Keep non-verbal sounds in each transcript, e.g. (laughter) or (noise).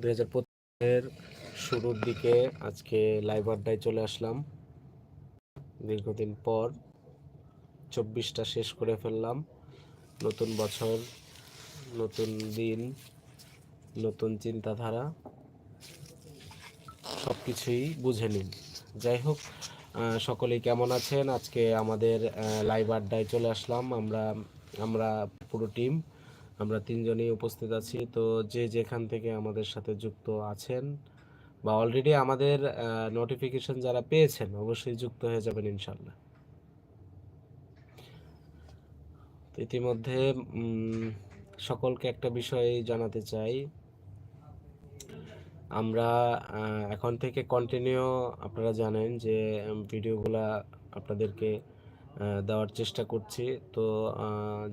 দুই হাজার শুরুর দিকে আজকে লাইভ আড্ডায় চলে আসলাম। দীর্ঘদিন পর চব্বিশটা শেষ করে ফেললাম। নতুন বছর, নতুন দিন, নতুন চিন্তাধারা সব কিছুই বুঝে নিন। যাই হোক সকলেই কেমন আছেন? আজকে আমাদের লাইভ আড্ডায় চলে আসলাম। আমরা আমরা পুরো টিম আমরা তিনজনই উপস্থিত আছি। তো যে যেখান থেকে আমাদের সাথে যুক্ত আছেন বা অলরেডি আমাদের নোটিফিকেশন যারা পেয়েছেন, অবশ্যই যুক্ত হয়ে যাবেন ইনশাল্লাহ ইতিমধ্যে সকলকে একটা বিষয় জানাতে চাই। আমরা এখন থেকে কন্টিনিউ আপনারা জানেন যে ভিডিওগুলা আপনাদেরকে দেওয়ার চেষ্টা করছি। তো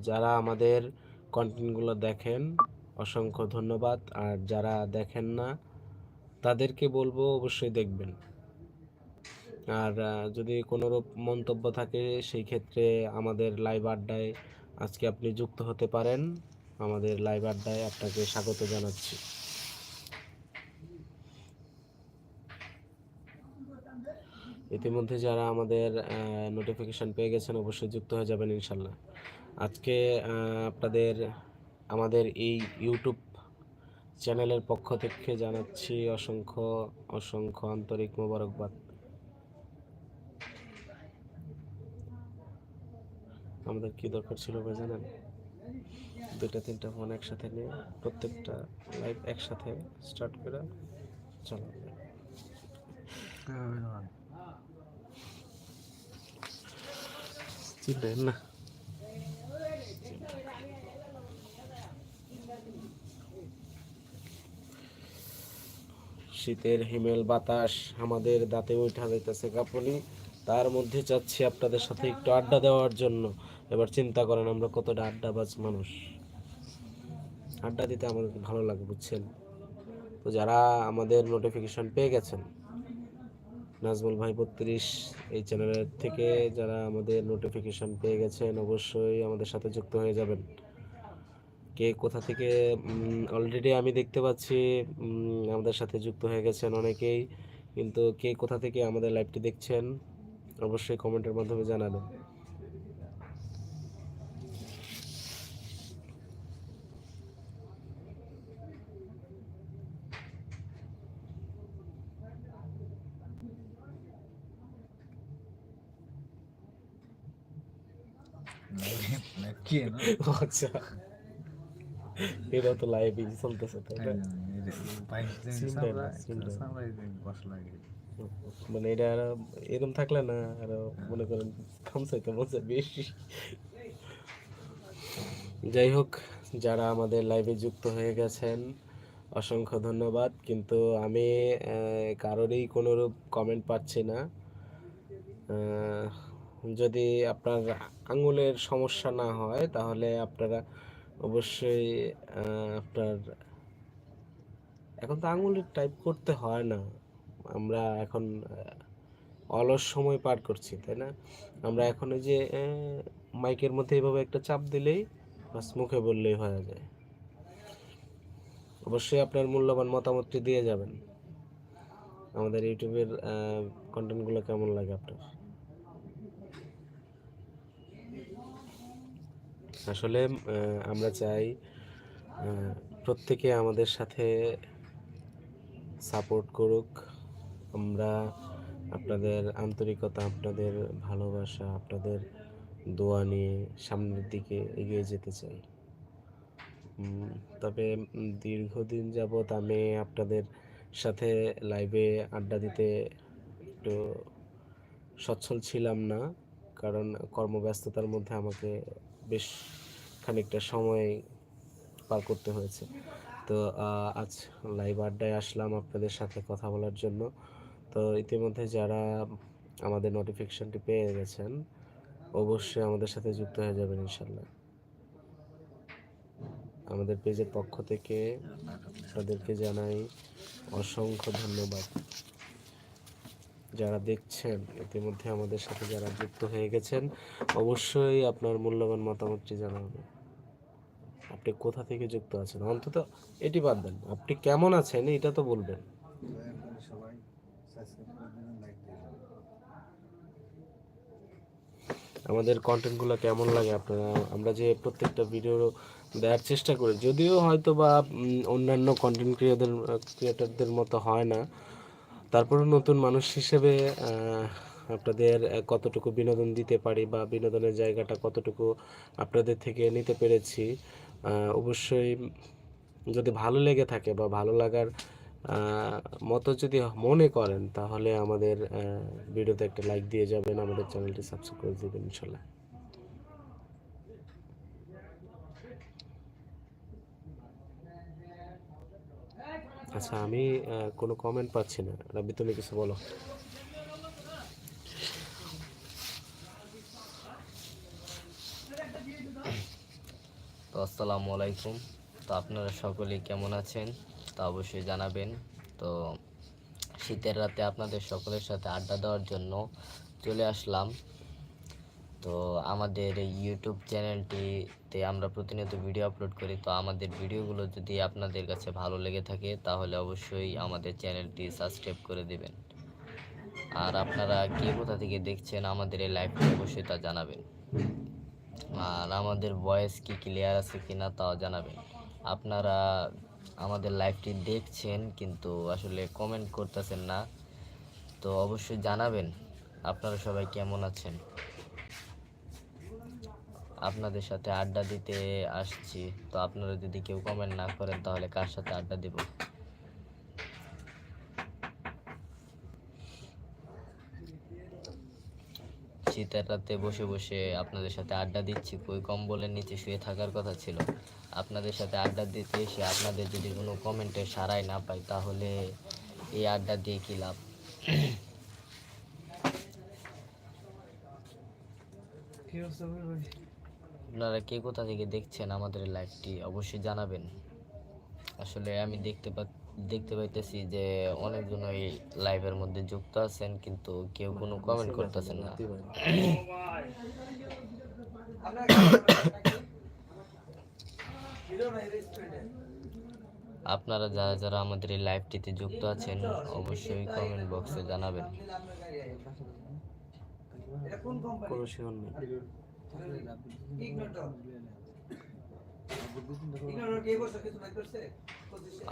যারা আমাদের কন্টেন্টগুলো দেখেন, অসংখ্য ধন্যবাদ। আর যারা দেখেন না, তাদেরকে বলব অবশ্যই দেখবেন। আর যদি কোনোরূপ মন্তব্য থাকে, সেই ক্ষেত্রে আমাদের লাইভ আড্ডায় আজকে আপনি যুক্ত হতে পারেন। আমাদের লাইভ আড্ডায় আপনাকে স্বাগত জানাচ্ছি। ইতিমধ্যে যারা আমাদের নোটিফিকেশন পেয়ে গেছেন, অবশ্যই যুক্ত হয়ে যাবেন ইনশাল্লাহ। আজকে আপনাদের আমাদের এই ইউটিউব চ্যানেলের পক্ষ থেকে জানাচ্ছি অসংখ্য অসংখ্য আন্তরিক মোবারকবাদ। আমাদের কি দরকার ছিল ভাই জানেন? দুইটা তিনটা ফোন একসাথে নিয়ে প্রত্যেকটা লাইভ একসাথে স্টার্ট করে চলো। চিনলেন না। শীতের হিমেল বাতাস আমাদের দাঁতে উঠা যাইতেছে কাঁপুনি তার মধ্যে চাচ্ছি আপনাদের সাথে একটু আড্ডা দেওয়ার জন্য। এবার চিন্তা করেন আমরা কতটা আড্ডাবাজ মানুষ। আড্ডা দিতে আমাদের ভালো লাগে, বুঝছেন? তো যারা আমাদের নোটিফিকেশন পেয়ে গেছেন, নাজমুল ভাই বত্রিশ এই চ্যানেলের থেকে যারা আমাদের নোটিফিকেশন পেয়ে গেছেন, অবশ্যই আমাদের সাথে যুক্ত হয়ে যাবেন। কে কোথা থেকে অলরেডি আমি দেখতে পাচ্ছি আমাদের সাথে যুক্ত হয়ে গেছেন অনেকেই কিন্তু কে কোথা থেকে আমাদের লাইভটি দেখছেন অবশ্যই কমেন্টের মাধ্যমে জানাবেন। (laughs) কি? আচ্ছা। (laughs) এটা তো লাইভই চলতেছে তাই না। মানে এটা আরও এরকম থাকলে না আরও মনে করেন খামসাইতে মজা বেশি। যাই হোক যারা আমাদের লাইভে যুক্ত হয়ে গেছেন অসংখ্য ধন্যবাদ। কিন্তু আমি কারোরই কোনোরূপ কমেন্ট পাচ্ছি না। যদি আপনার আঙুলের সমস্যা না হয় তাহলে আপনারা অবশ্যই আপনার, এখন তো আঙুলের টাইপ করতে হয় না। আমরা এখন অলস সময় পার করছি, তাই না? আমরা এখন ওই যে মাইকের মধ্যে এইভাবে একটা চাপ দিলেই বাস মুখে বললেই হয়ে যায়। অবশ্যই আপনার মূল্যবান মতামতটি দিয়ে যাবেন। আমাদের ইউটিউবের কন্টেন্টগুলো কেমন লাগে আপনার? আসলে আমরা চাই প্রত্যেকে আমাদের সাথে সাপোর্ট করুক। আমরা আপনাদের আন্তরিকতা, আপনাদের ভালোবাসা, আপনাদের দোয়া নিয়ে সামনের দিকে এগিয়ে যেতে চাই। তবে দীর্ঘদিন যাবৎ আমি আপনাদের সাথে লাইভে আড্ডা দিতে একটু সচ্ছল ছিলাম না, কারণ কর্মব্যস্ততার মধ্যে আমাকে বেশ খানিকটা সময় পার করতে হয়েছে। তো আজ লাইভ আড্ডায় আসলাম আপনাদের সাথে কথা বলার জন্য। তো, ইতিমধ্যে যারা আমাদের নোটিফিকেশনটি পেয়ে গেছেন, অবশ্যই আমাদের সাথে যুক্ত হয়ে যাবেন ইনশাল্লাহ আমাদের পেজের পক্ষ থেকে আপনাদেরকে জানাই অসংখ্য ধন্যবাদ। যারা দেখছেন, ইতিমধ্যে আমাদের সাথে যারা যুক্ত হয়ে গেছেন, অবশ্যই আপনার মূল্যবান মতামতটি জানাবেন। আপনি কোথা থেকে যুক্ত আছেন? অন্তত এটি বাদ দেন। আপনি কেমন আছেন এটা তো বলবেন। আমাদের কন্টেন্টগুলো কেমন লাগে আপনারা? আমরা যে প্রত্যেকটা ভিডিও দেওয়ার চেষ্টা করি, যদিও হয়তো বা অন্যান্য কন্টেন্ট ক্রিয়েটার ক্রিয়েটারদের মতো হয় না। তারপরেও নতুন মানুষ হিসেবে আপনাদের কতটুকু বিনোদন দিতে পারি বা বিনোদনের জায়গাটা কতটুকু আপনাদের থেকে নিতে পেরেছি অবশ্যই যদি ভালো লেগে থাকে বা ভালো লাগার মতো যদি মনে করেন, তাহলে আমাদের ভিডিওতে একটা লাইক দিয়ে যাবেন, আমাদের চ্যানেলটি সাবস্ক্রাইব করে দেবেন, ইনশাল্লাহ। আচ্ছা আমি কোনো কমেন্ট পাচ্ছি না। রাব্বি, তুমি কিছু বলো। তো আসসালামু আলাইকুম। তো আপনারা সকলেই কেমন আছেন? তা অবশ্যই জানাবেন। তো শীতের রাতে আপনাদের সকলের সাথে আড্ডা দেওয়ার জন্য চলে আসলাম। তো আমাদের ইউটিউব চ্যানেলটিতে আমরা প্রতিনিয়ত ভিডিও আপলোড করি। তো আমাদের ভিডিওগুলো যদি আপনাদের কাছে ভালো লেগে থাকে, তাহলে অবশ্যই আমাদের চ্যানেলটি সাবস্ক্রাইব করে দেবেন। আর আপনারা কে কোথা থেকে দেখছেন আমাদের এই লাইভটি অবশ্যই তা জানাবেন। আর আমাদের ভয়েস কি ক্লিয়ার আছে কি না তাও জানাবেন। আপনারা আমাদের লাইভটি দেখছেন, কিন্তু আসলে কমেন্ট করতেছেন না, তো অবশ্যই জানাবেন। আপনারা সবাই কেমন আছেন? আপনাদের সাথে আড্ডা দিতে আসছি। তো আপনারা যদি কেউ কমেন্ট না করেন, তাহলে কার সাথে আড্ডা দিব? শীতের রাতে বসে বসে আপনাদের সাথে আড্ডা দিচ্ছি। কই কম্বলের নিচে শুয়ে থাকার কথা ছিল। আপনাদের সাথে আড্ডা দিতে এসে আপনাদের যদি কোনো কমেন্টের সারাই না পাই, তাহলে এই আড্ডা দিয়ে কী লাভ? আপনারা কে কোথা থেকে দেখছেন আমাদের লাইভটি অবশ্যই জানাবেন। আসলে আমি দেখতে পা, দেখতে পাইতেছি যে অনেকজন এই লাইভের মধ্যে যুক্ত আছেন, কিন্তু কেউ কোনো কমেন্ট করতেছেন না। আপনারা যারা যারা আমাদের এই লাইভটিতে যুক্ত আছেন, অবশ্যই কমেন্ট বক্সে জানাবেন।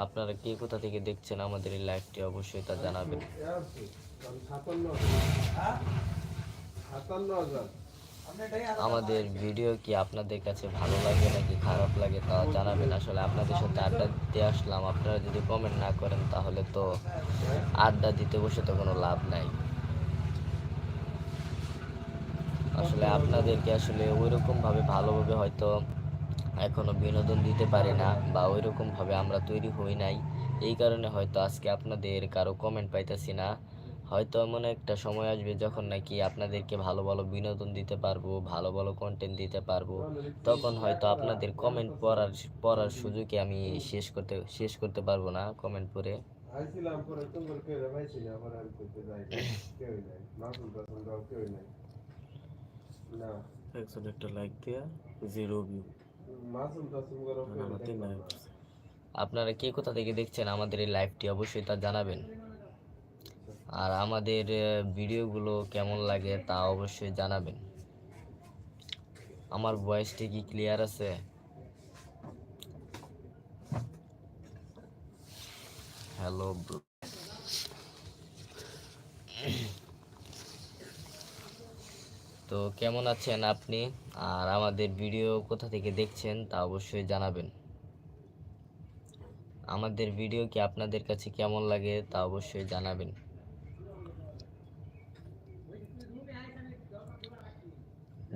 আপনারা কে কোথা থেকে দেখছেন আমাদের এই লাইভটি অবশ্যই তা জানাবেন। আমাদের ভিডিও কি আপনাদের কাছে ভালো লাগে নাকি খারাপ লাগে তা জানাবেন। আসলে আপনাদের সাথে আড্ডা দিতে আসলাম। আপনারা যদি কমেন্ট না করেন তাহলে তো আড্ডা দিতে বসে তো কোনো লাভ নাই। আসলে আপনাদেরকে আসলে ওইরকম ভাবে ভালোভাবে হয়তো এখনও বিনোদন দিতে পারি না বা ওইরকম ভাবে আমরা তৈরি হই নাই। এই কারণে হয়তো আজকে আপনাদের কারও কমেন্ট পাইতেছি না। হয়তো এমন একটা সময় আসবে যখন নাকি আপনাদেরকে ভালো ভালো বিনোদন দিতে পারব, ভালো ভালো কন্টেন্ট দিতে পারব। তখন হয়তো আপনাদের কমেন্ট পড়ার পড়ার সুযোগে আমি শেষ করতে শেষ করতে পারব না কমেন্ট পড়ে। আইছিলাম পরে তোমার কেউ পাইছি না পরে আমি করতে যাই কেউই নাই মাসুল দাও কেউই নাই। না। একজন একটা লাইক দেয়া জিরো ভিউ মাসুল টাসুল করো কেউ নাই আপনারা কে কোথা থেকে দেখছেন আমাদের এই লাইভটি অবশ্যই তা জানাবেন। আর আমাদের ভিডিওগুলো কেমন লাগে তা অবশ্যই জানাবেন। আমার ভয়েসটি কি ক্লিয়ার আছে? হ্যালো তো কেমন আছেন আপনি? আর আমাদের ভিডিও কোথা থেকে দেখছেন তা অবশ্যই জানাবেন। আমাদের ভিডিও কি আপনাদের কাছে কেমন লাগে তা অবশ্যই জানাবেন।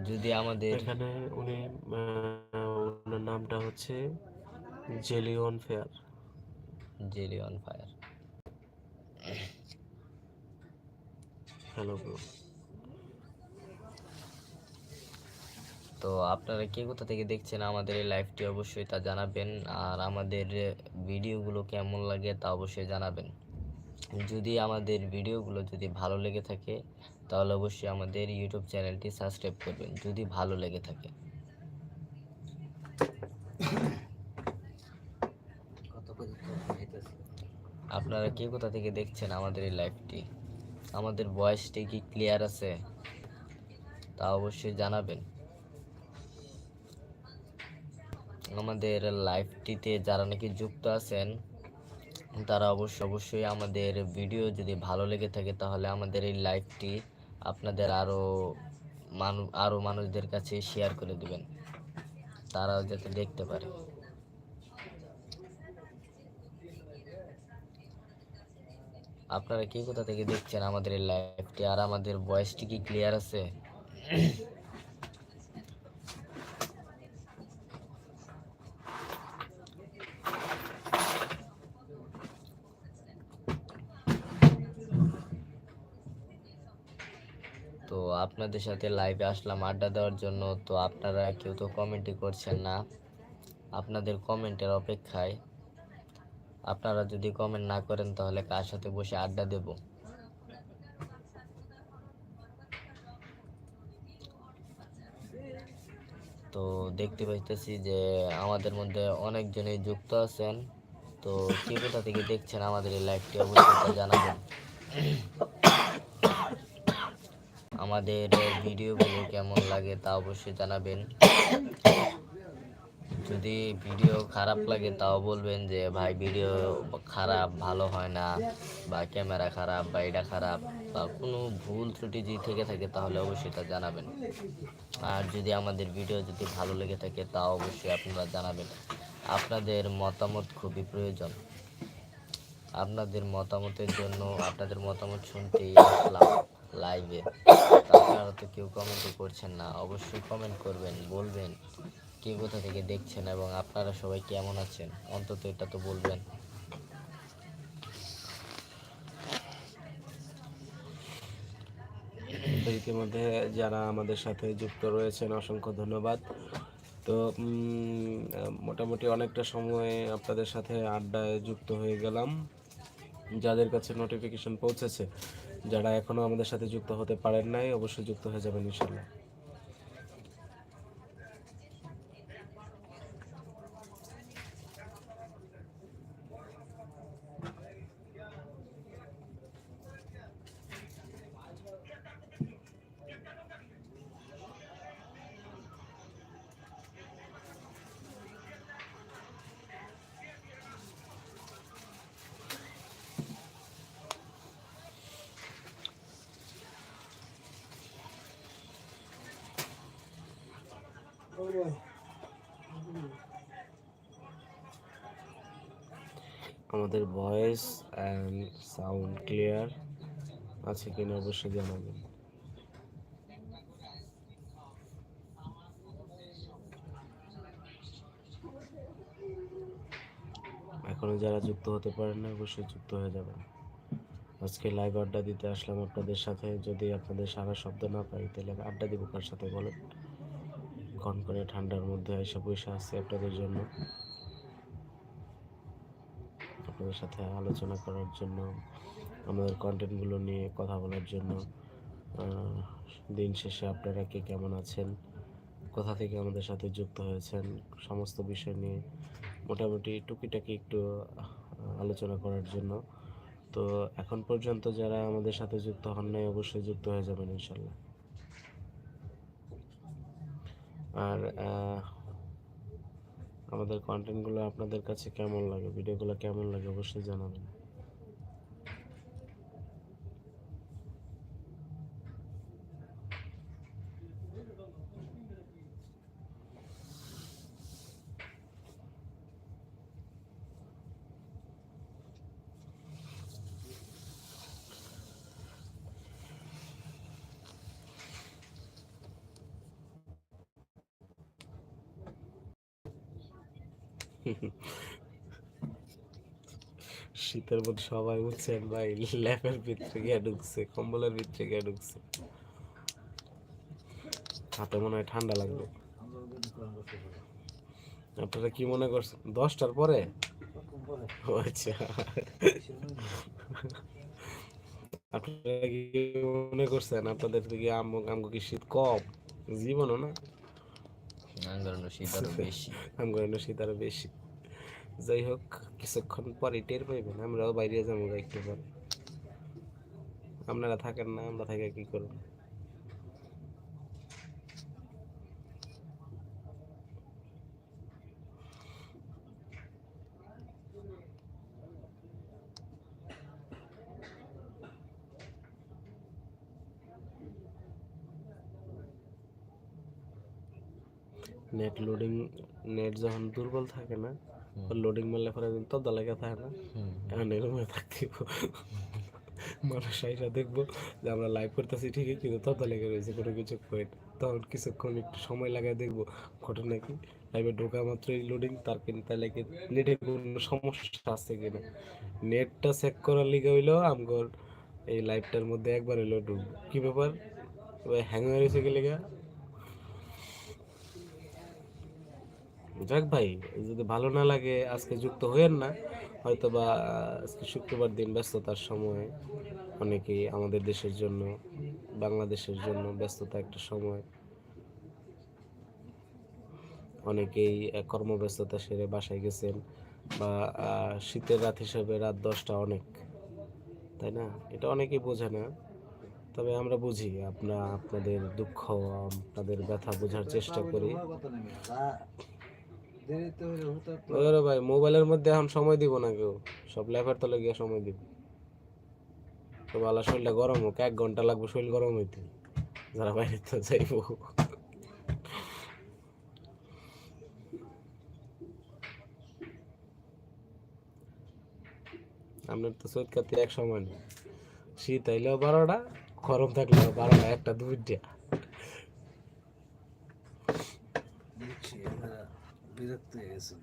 যদি আমাদের এখানে উনি ওনার নামটা হচ্ছে jelly on fair. Jelly on fire. Hello bro. তো আপনারা কে কোথা থেকে দেখছেন আমাদের এই লাইভটি অবশ্যই তা জানাবেন আর আমাদের ভিডিওগুলো কেমন লাগে তা অবশ্যই জানাবেন। যদি আমাদের ভিডিওগুলো যদি ভালো লেগে থাকে তাহলে অবশ্যই আমাদের ইউটিউব চ্যানেলটি সাবস্ক্রাইব করবেন যদি ভালো লেগে থাকে। আপনারা কে কোথা থেকে দেখছেন আমাদের এই লাইভটি আমাদের ভয়েসটি কি ক্লিয়ার আছে? তা অবশ্যই জানাবেন। আমাদের লাইভটিতে যারা নাকি যুক্ত আছেন, তারা অবশ্য অবশ্যই আমাদের ভিডিও যদি ভালো লেগে থাকে, তাহলে আমাদের এই লাইভটি আপনাদের আরও মানুষ আরও মানুষদের কাছে শেয়ার করে দেবেন। তারাও যাতে দেখতে পারে। আপনারা কি কোথা থেকে দেখছেন আমাদের এই লাইভটি আর আমাদের ভয়েসটি কি ক্লিয়ার আছে তো আপনাদের সাথে লাইভে আসলাম আড্ডা দেওয়ার জন্য। তো আপনারা কেউ তো কমেন্টই করছেন না। আপনাদের কমেন্টের অপেক্ষায়। আপনারা যদি কমেন্ট না করেন তাহলে কার সাথে বসে আড্ডা দেব? তো দেখতে পাইতেছি যে আমাদের মধ্যে অনেকজনই যুক্ত আছেন। তো কে কোথা থেকে দেখছেন আমাদের এই লাইভটি অবশ্যই জানাবেন। আমাদের ভিডিওগুলো কেমন লাগে তা অবশ্যই জানাবেন। যদি ভিডিও খারাপ লাগে তাও বলবেন যে, ভাই, ভিডিও খারাপ, ভালো হয় না বা ক্যামেরা খারাপ বা এটা খারাপ বা কোনো ভুল ত্রুটি যদি থেকে থাকে তাহলে অবশ্যই তা জানাবেন। আর যদি আমাদের ভিডিও যদি ভালো লেগে থাকে তা অবশ্যই আপনারা জানাবেন। আপনাদের মতামত খুবই প্রয়োজন। আপনাদের মতামতের জন্য আপনাদের মতামত শুনতেই আসলাম। লাইভে আপনারা তো কেউ কমেন্টও করছেন না। অবশ্যই কমেন্ট করবেন, বলবেন কে কোথা থেকে দেখছেন এবং আপনারা সবাই কেমন আছেন? অন্তত এটা তো বলবেন। ইতিমধ্যে যারা আমাদের সাথে যুক্ত রয়েছেন, অসংখ্য ধন্যবাদ। তো মোটামুটি অনেকটা সময় আপনাদের সাথে আড্ডায় যুক্ত হয়ে গেলাম। যাদের কাছে নোটিফিকেশন পৌঁছেছে যারা এখনও আমাদের সাথে যুক্ত হতে পারেন নাই অবশ্যই যুক্ত হয়ে যাবেন ইনশাল্লাহ আমাদের ভয়েস অ্যান্ড সাউন্ড ক্লিয়ার আছে কিনা অবশ্যই জানাবেন। এখনও যারা যুক্ত হতে পারেন না, অবশ্যই যুক্ত হয়ে যাবেন। আজকে লাইভ আড্ডা দিতে আসলাম আপনাদের সাথে। যদি আপনাদের সারা শব্দ না পাই, তাহলে আড্ডা দিব কার সাথে বলেন? কনকনে ঠান্ডার মধ্যে এসে বসে আছে আপনাদের জন্য। আপনাদের সাথে আলোচনা করার জন্য, আমাদের কন্টেন্টগুলো নিয়ে কথা বলার জন্য। দিন শেষে আপনারা কে কেমন আছেন? কোথা থেকে আমাদের সাথে যুক্ত হয়েছেন? সমস্ত বিষয় নিয়ে মোটামুটি টুকিটাকি একটু আলোচনা করার জন্য। তো এখন পর্যন্ত যারা আমাদের সাথে যুক্ত হন নাই, অবশ্যই যুক্ত হয়ে যাবেন ইনশাল্লাহ। আর আমাদের কন্টেন্টগুলো আপনাদের কাছে কেমন লাগে? ভিডিওগুলো কেমন লাগে? অবশ্যই জানাবেন। শীতের মধ্যে সবাই উঠছেন ভাই, ল্যাপের ভিতরে গিয়ে ঢুকছে, কম্বলের ভিতরে গিয়ে ঢুকছে। হাতে মনে হয় ঠান্ডা লাগবে আপনারা কি মনে করছেন? দশটার পরে? আচ্ছা। আপনারা কি মনে করছেন? আপনাদের থেকে আমগো কি শীত কম? জীবনও না। আঙ্গারানো শীত আরও (laughs) বেশি। আমগো শীত আরও বেশি। যাই হোক কিছুক্ষণ পরে টের পাইবেন আমরাও বাইরে যাব একটু পরে। আপনারা থাকেন না আমরা থাকে কি করব? নেট লোডিং নেট যখন দুর্বল থাকে না লোডিং মারলে পরে তবদা লেগে থাকে না। এখন এরকম থাকতেইব মানুষ আইসা দেখব যে আমরা লাইভ করতেছি ঠিকই কিন্তু তবদা লেগে রয়েছে কোনো কিছু পয়েন্ট তখন কিছুক্ষণ একটু সময় লাগায় দেখব ঘটনা কি। লাইভে ঢোকা মাত্রই লোডিং তার কিন্তু তাহলে কি নেটে কোনো সমস্যা আছে কিনা। নেটটা চেক করার লিগে হইল আমগর এই লাইভটার মধ্যে একবার হইল ঢুকবো। কী ব্যাপার? হ্যাং হয়ে রয়েছে কি লেগে? যাক ভাই, যদি ভালো না লাগে, আজকে যুক্ত হইয়েন না। হয়তো বা আজকে শুক্রবার দিন ব্যস্ততার সময়, অনেকেই আমাদের দেশের জন্য, বাংলাদেশের জন্য ব্যস্ততা একটা সময়। অনেকেই কর্মব্যস্ততা সেরে বাসায় গেছেন, বা শীতের রাত হিসেবে রাত দশটা অনেক, তাই না? এটা অনেকেই বোঝে না। তবে আমরা বুঝি, আমরা আপনাদের দুঃখ, আপনাদের ব্যথা বোঝার চেষ্টা করি। ভাই, মোবাইলের মধ্যে এখন সময় দিব না কেউ। সব ল্যাপের তলে গিয়ে সময় দিব। তো বালা শরীরটা গরম হোক, এক ঘণ্টা লাগবে শরীর গরম হইতে। যারা বাইরে তো যাইব। আপনার তো চৈত কাতি এক নেই শীত আইলেও বারোটা, গরম থাকলেও বারোটা, একটা দুইটা দেখছি এরা বিরক্ত হয়ে গেছে।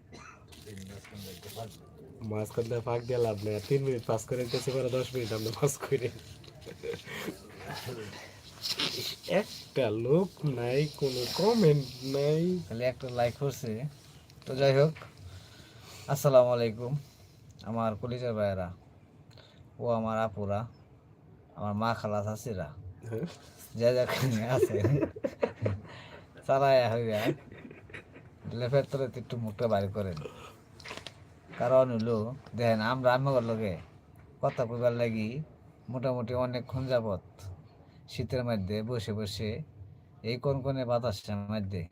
পারবে মাঝখান থেকে ফাঁক দিয়ে লাভ নেই। তিন মিনিট পাস করে দিতেছি পরে দশ মিনিট আমরা পাস করে। একটা লোক নাই কোনো কমেন্ট নাই। খালি একটা লাইক করছে। তো যাই হোক আসসালামু আলাইকুম আমার কলিজার ভাইয়েরা। ও আমার আপুরা আমার মা খালা শাশিরা হ্যাঁ? যে যেখানে আছে। চালায়া হইয়া। লেফের তলে একটু মুখটা বাইর করেন। কারণ হলো, দেখেন, আমরা আমার লগে কথা কইবার লাগি মোটামুটি অনেকক্ষণ যাবত শীতের মধ্যে বসে বসে, এই কোন কোনে বাতাসের মধ্যে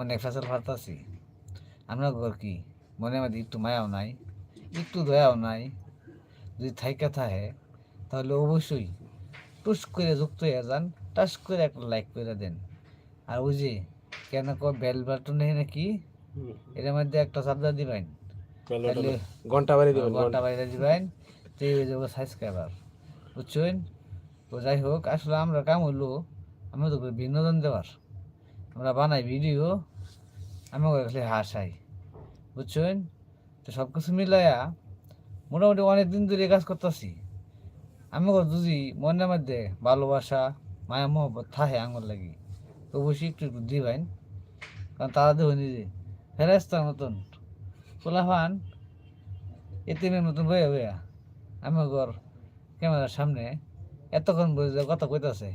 অনেক ফসল ফারতাছি আমরা ঘর কি, মনের মধ্যে একটু মায়াও নাই, একটু দয়াও নাই, যদি থাইকা থাকে, তাহলে অবশ্যই টুস করে যুক্ত হয়ে যান, টাস করে একটা লাইক করে দেন। আর ওই যে কেন কো বেল বাটনে নাকি? এর মধ্যে একটা চাপদা দিবেন। তাহলে ঘণ্টা বাড়ি দেবেন ঘণ্টা বাইরে দিবেন। তো এই হয়ে যাব সাবস্ক্রাইবার বুঝছেন? তো যাই হোক আসলে আমরা কাম হইল আমরা তো বিনোদন দেওয়ার। আমরা বানাই ভিডিও আমি খালি হাসাই। বুঝছেন? তো সব কিছু মিলাইয়া মোটামুটি অনেক দিন ধরে কাজ করতেছি। আমি যদি মনের মধ্যে ভালোবাসা মায়া মহব্বত থাকে আঙুর লাগি। তো অবশ্যই একটু একটু দিবেন। কারণ তারা দেখুন যে। ফেরেস্তার মতন। পোলাফান এতিমের মতন বইয়া বইয়া। আমি ঘর, ক্যামেরার সামনে এতক্ষণ বসে কথা কইতাছে।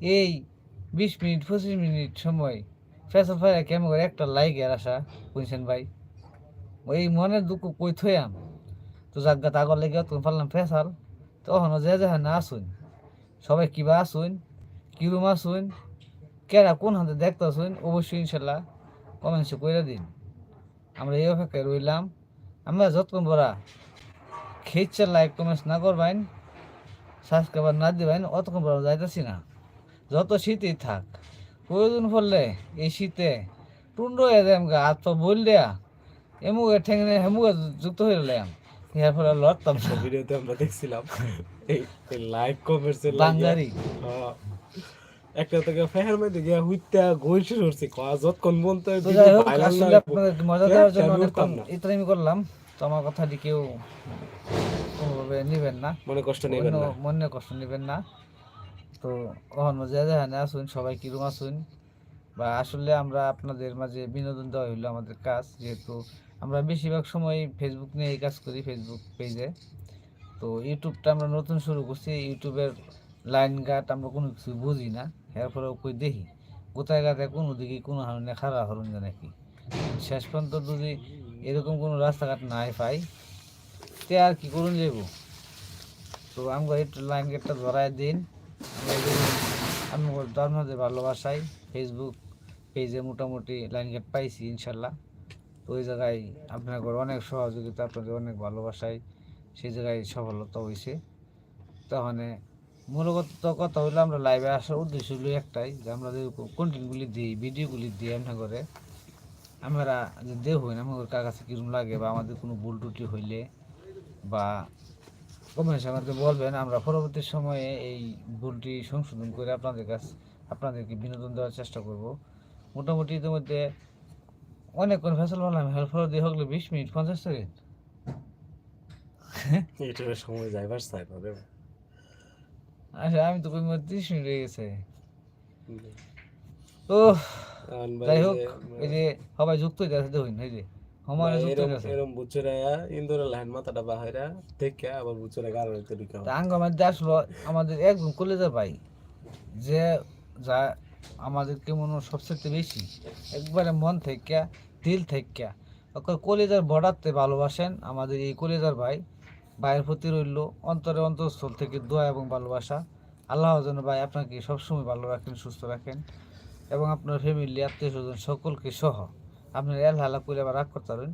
এই বিশ মিনিট, পঁচিশ মিনিট সময় ফেসল কেমন করে একটা লাইক এর আসা বুঝছেন ভাই? ওই মনের দুঃখ কই থইয়াম তো জাগা তাগর লেগে তখন পারলাম ফেসাল তখন যে যে না আসুন। সবাই কিবা আসুন, কিরুম আসুন, কেরা কোন হাতে দেখতে আসুন অবশ্যই ইনশাল্লাহ কমেন্টসে কইরা দিন। আমরা এই অপেক্ষায় রইলাম। আমরা যতক্ষণ বড়া খেয়েছে লাইক কমেন্টস না করবেন সাবস্ক্রাইবার না দিবেন অতক্ষণ বড় যাইতেছি না। যত শীতই থাক প্রয়োজন পড়লে এই শীতে টুন্ড হয়ে আমাকে হাত পা বল দেয়া এমুকে ঠেঙে হেমুকে যুক্ত হয়ে গেলাম এর ফলে লড়তাম ভিডিওতে আমরা দেখছিলাম এই লাইক কমেন্টস বাঙ্গারি একটা থেকে ফেহার মধ্যে গিয়া হুইতা গোল শুরু করছে যতক্ষণ তো মজা দেওয়ার জন্য না। ইতরামি করলাম তো আমার কথাটি কেউ কোনোভাবে নেবেন না। মনে কষ্ট নেবেন না। মনে কষ্ট নেবেন না। তো যে যেখানে আসুন সবাই কিরম আসুন। বা আসলে আমরা আপনাদের মাঝে বিনোদন দেওয়া হইল আমাদের কাজ যেহেতু আমরা বেশিরভাগ সময় ফেসবুক নিয়ে এই কাজ করি ফেসবুক পেজে তো ইউটিউবটা আমরা নতুন শুরু করছি ইউটিউবের লাইন গাট আমরা কোনো কিছু বুঝি না। এর ফলেও কই দেখি। কোথায় গাতে কোনো দিকে কোনো হারণে খারাপ হরণ নাকি? শেষ পর্যন্ত যদি এরকম কোনো রাস্তাঘাট নাই পাই, তে আর কি করুন যাব তো আমাকে একটু লাইন গেটটা ধরাই দিন। আমি আপনাদের ভালোবাসাই ফেসবুক পেজে মোটামুটি লাইন গেট পাইছি, ইনশাল্লাহ। তো ওই জায়গায় আপনাদের অনেক সহযোগিতা, আপনাদের অনেক ভালোবাসায় সেই জায়গায় সফলতা হয়েছে তখন মূলত কথা হলো আমরা লাইভে আসার উদ্দেশ্য হলো একটাই, যে আমরা যে কন্টেন্টগুলি দিই ভিডিওগুলি দিই এমনি করে, আমরা যে দেহ হই না, আমাদের কার কাছে কীরকম লাগে বা আমাদের কোনো ভুল ত্রুটি হইলে বা কমেন্টস আমাদের বলবেন, আমরা পরবর্তী সময়ে এই ভুলটি সংশোধন করে আপনাদের কাছে, আপনাদেরকে বিনোদন দেওয়ার চেষ্টা করব। মোটামুটি ইতিমধ্যে অনেকক্ষণ ফেসল বললাম হেল্পর দিয়ে হকলে বিশ মিনিট, পঞ্চাশ সেকেন্ড। সময় যাইবার চাই আচ্ছা আমি তো কই মিনিট হয়ে গেছে। ভাই যাই হোক এই যে সবাই যুক্ত হয়ে যাচ্ছে দেখুন এই যে ভাই যুক্ত এরম গেছে এরম বুচুরাইয়া ইন্দোরের লাইন মাথাটা বাহিরা দেখে আবার বুচুরা গাড়ি তৈরি খাওয়া তা আঙ্গ মধ্যে আসলো আমাদের একজন কলেজের ভাই যে যা আমাদেরকে মনে সবচেয়ে বেশি একবারে মন থেকে দিল থেকে কলেজার বর্ডারতে ভালোবাসেন আমাদের এই কলেজার ভাই। ভাইয়ের প্রতি রইল অন্তরে অন্তঃস্থল থেকে দোয়া এবং ভালোবাসা। আল্লাহ যেন ভাই আপনাকে সবসময় ভালো রাখেন, সুস্থ রাখেন এবং আপনার ফ্যামিলি আত্মীয় স্বজন সকলকে সহ আপনার এল হালা করে আবার রাগ করতে পারেন।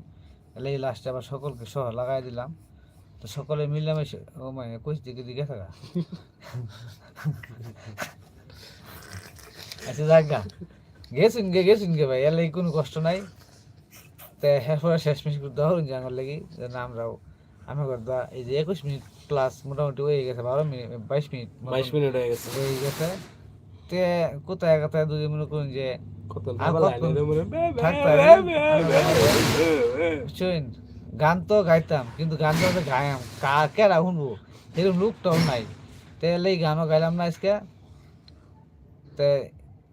তাহলে এই লাস্টে আবার সকলকে সহ লাগাই দিলাম। তো সকলে মিলামিশে, ও মানে কইস দিকে দিকে থাকা। আচ্ছা জাগা গেছুন গে গেছুন গে ভাই এর লাগি কোনো কষ্ট নাই। তে এরপরে শেষ মিনিট করতে হরুন আমার লাগি যে না আমরাও আমি করতে এই যে একুশ মিনিট ক্লাস মোটামুটি হয়ে গেছে বারো মিনিট বাইশ মিনিট বাইশ মিনিট হয়ে গেছে। হয়ে গেছে। তে কোথায় কোথায় দুজন মনে করুন যে গান তো গাইতাম কিন্তু গান তো গায়াম কেরা শুনব? এরকম লোকটাও নাই। তে এই গানও গাইলাম না আজকে। তে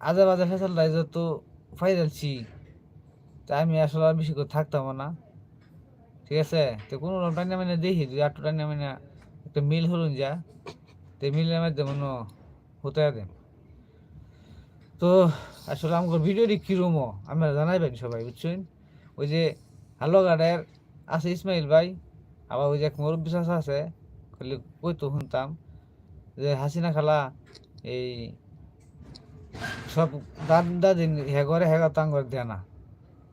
আজে বাজে ফেসাল রাইজ তো ফাইনালছি তা আমি আসলে বেশি করে থাকতাম না। ঠিক আছে? তো কোনো টাইনে মানে দেখি দুই আটটা টাইনে মানে একটা মিল হলুন যা, তো মিলের মধ্যে মনে হতে দেন তো আসলে আমার ভিডিওটি কিরমও আমরা জানাইবেন সবাই, বুঝছেন? ওই যে হ্যালো গার্ডের আছে ইসমাইল ভাই, আবার ওই যে এক মুরব্বী চাষা আছে, খালি কই তো শুনতাম যে হাসিনা খালা এই সব দাদ দাদিন হে করে হে তাং করে দেয় না।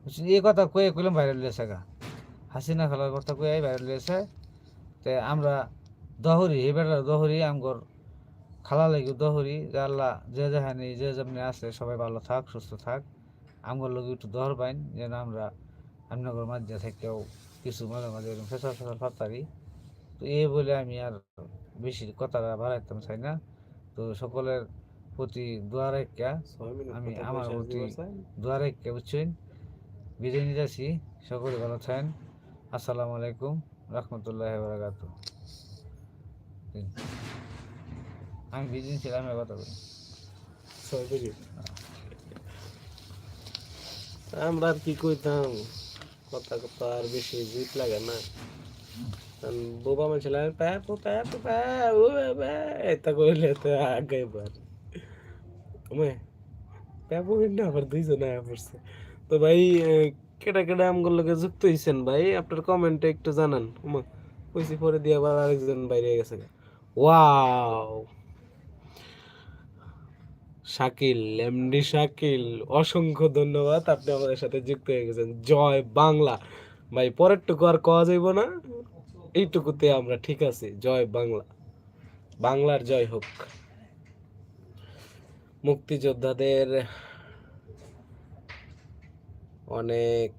বুঝছেন? এই কথা কয়ে কইলাম বাইরে লিয়েছে গা। হাসিনা খালার কথা কয়ে বাইরে লিয়েছে তে আমরা দহরি এবার দহরি আমগর খালা লাগি দহরি। যে আল্লাহ যে যেখানে যে যেমনি আছে সবাই ভালো থাক সুস্থ থাক। আমগর লোক একটু দহর পাইন যেন আমরা আমনগর মাঝে থেকেও কিছু মাঝে মাঝে এরকম ফেসাল ফেসাল ফাতারি তো এই বলে আমি আর বেশি কথাটা বাড়াইতাম চাই না। তো সকলের প্রতি দোয়া রেখা ছয় মিনিট আমি আমার প্রতি দিবার চাই। দোয়া রেখে বুঝছেন। বিদায় নিতে আসি সকলে ভালো থাকেন। আসসালামু আলাইকুম রহমতুল্লাহ বারাকাত আমি বিদিন ছিলাম এ কথা বলি। ছয় মিনিট আমরা আর কি কইতাম? কথা কথা আর বেশি জিত লাগে না। কারণ বোবা মানুষ লাগে প্যাপ প্যাপ প্যাপ ও বে এটা কইলে তো আগে বার। ওমে প্যাপ কিন্তু আবার দুইজন আয়া পড়ছে। তো ভাই আহ, কেটা কেটা আমগুলো লোকে যুক্ত হইছেন ভাই? আপনার কমেন্টে একটু জানান। কইছি পরে দিয়ে আবার আরেকজন বাইরে গেছে ওয়াও! শাকিল, এমডি শাকিল, অসংখ্য ধন্যবাদ। আপনি আমাদের সাথে যুক্ত হয়ে গেছেন। জয় বাংলা। ভাই, পরেরটুকু আর কওয়া যাইব না? এইটুকুতে আমরা ঠিক আছি। জয় বাংলা। বাংলার জয় হোক। মুক্তিযোদ্ধাদের অনেক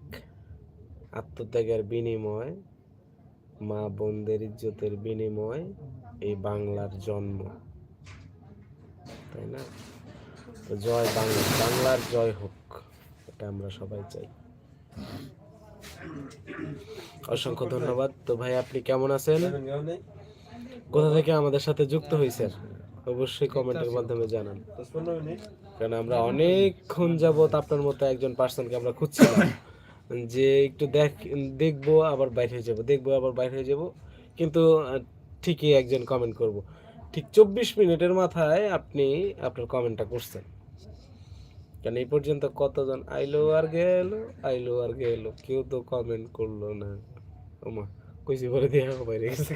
আত্মত্যাগের বিনিময় মা বোনদের ইজ্জতের বিনিময় এই বাংলার জন্ম। তাই না? তো জয় বাংলা বাংলার জয় হোক এটা আমরা সবাই চাই। অসংখ্য ধন্যবাদ। তো ভাই আপনি কেমন আছেন? কোথা থেকে আমাদের সাথে যুক্ত হয়েছেন? অবশ্যই কমেন্টের মাধ্যমে জানান। কারণ আমরা অনেকক্ষণ যাবত আপনার মতো একজন পার্সনকে আমরা খুঁজছিলাম যে একটু দেখ দেখব আবার বাইরে হয়ে যাব দেখব আবার বাইরে হয়ে যাব। কিন্তু ঠিকই একজন কমেন্ট করব। ঠিক চব্বিশ মিনিটের মাথায় আপনি আপনার কমেন্টটা করছেন। কেন এই পর্যন্ত কতজন আইলো আর গেল আইলো আর গেল কেউ তো কমেন্ট করল না। ওমা কইছি পরে দিয়ে বাইরে গেছে।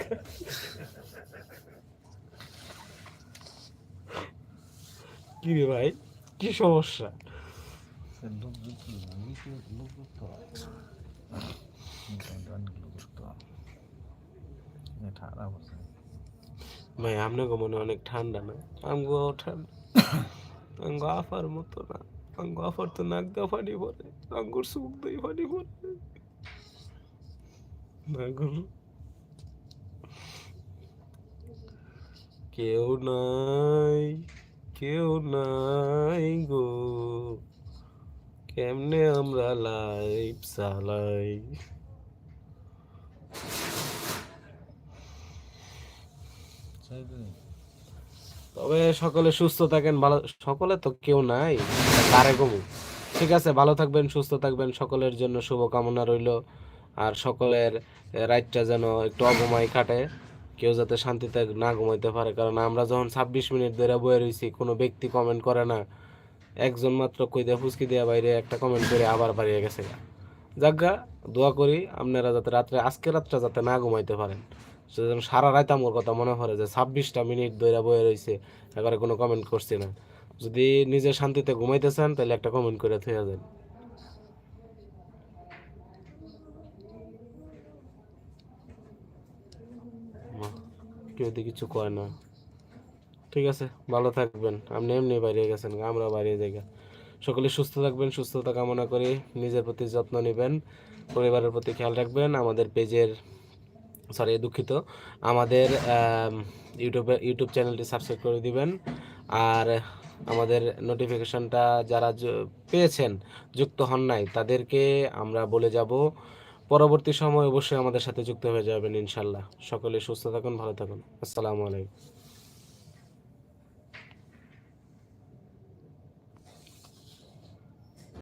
কি রে ভাই? কি সমস্যা? ভাই আপনাকে মনে অনেক ঠান্ডা না? আমগো ঠান্ডা। আঙ্গো আফার মতো না। আঙ্গো আফার তো নাক দা ফানি পরে আঙ্গুর সুখ দই ফানি পরে না গো কেউ নাই। কেউ নাই গো। কেমনে আমরা লাইফ চালাই? তবে সকলে সুস্থ থাকেন, ভালো সকলে তো কেউ নাই কারে কমু। ঠিক আছে, ভালো থাকবেন, সুস্থ থাকবেন, সকলের জন্য শুভকামনা রইল। আর সকলের রাইটটা যেন একটু অঘুমাই কাটে। কেউ যাতে শান্তিতে না ঘুমাইতে পারে। কারণ আমরা যখন ছাব্বিশ মিনিট ধরে বয়ে রয়েছি কোনো ব্যক্তি কমেন্ট করে না। একজন মাত্র কই দিয়ে ফুসকি দেওয়া বাইরে একটা কমেন্ট করে আবার বাড়িয়ে গেছে যাজ্ঞা দোয়া করি আপনারা যাতে রাত্রে, আজকে রাতটা যাতে না ঘুমাইতে পারেন। সেজন্য সারা রাত আমার কথা মনে পড়ে যে ছাব্বিশটা মিনিট ধরে বয়ে রয়েছে এবারে কোনো কমেন্ট করছি না। যদি নিজে শান্তিতে ঘুমাইতে চান, তাহলে একটা কমেন্ট করে থুয়ে যান মা, কেউ তো কিছু কয় না। ঠিক আছে, ভালো থাকবেন। আপনি এমনি বাইরে গেছেন আমরা বাইরে যাই সকলে সুস্থ থাকবেন, সুস্থতা কামনা করে নিজের প্রতি যত্ন নেবেন, পরিবারের প্রতি খেয়াল রাখবেন। আমাদের পেজের সরি দুঃখিত। আমাদের ইউটিউবে, ইউটিউব চ্যানেলটি সাবস্ক্রাইব করে দিবেন। আর আমাদের নোটিফিকেশনটা যারা পেয়েছেন, যুক্ত হন নাই, তাদেরকে আমরা বলে যাব পরবর্তী সময় অবশ্যই আমাদের সাথে যুক্ত হয়ে যাবেন, ইনশাল্লাহ। সকলে সুস্থ থাকুন, ভালো থাকুন। আসসালামু আলাইকুম।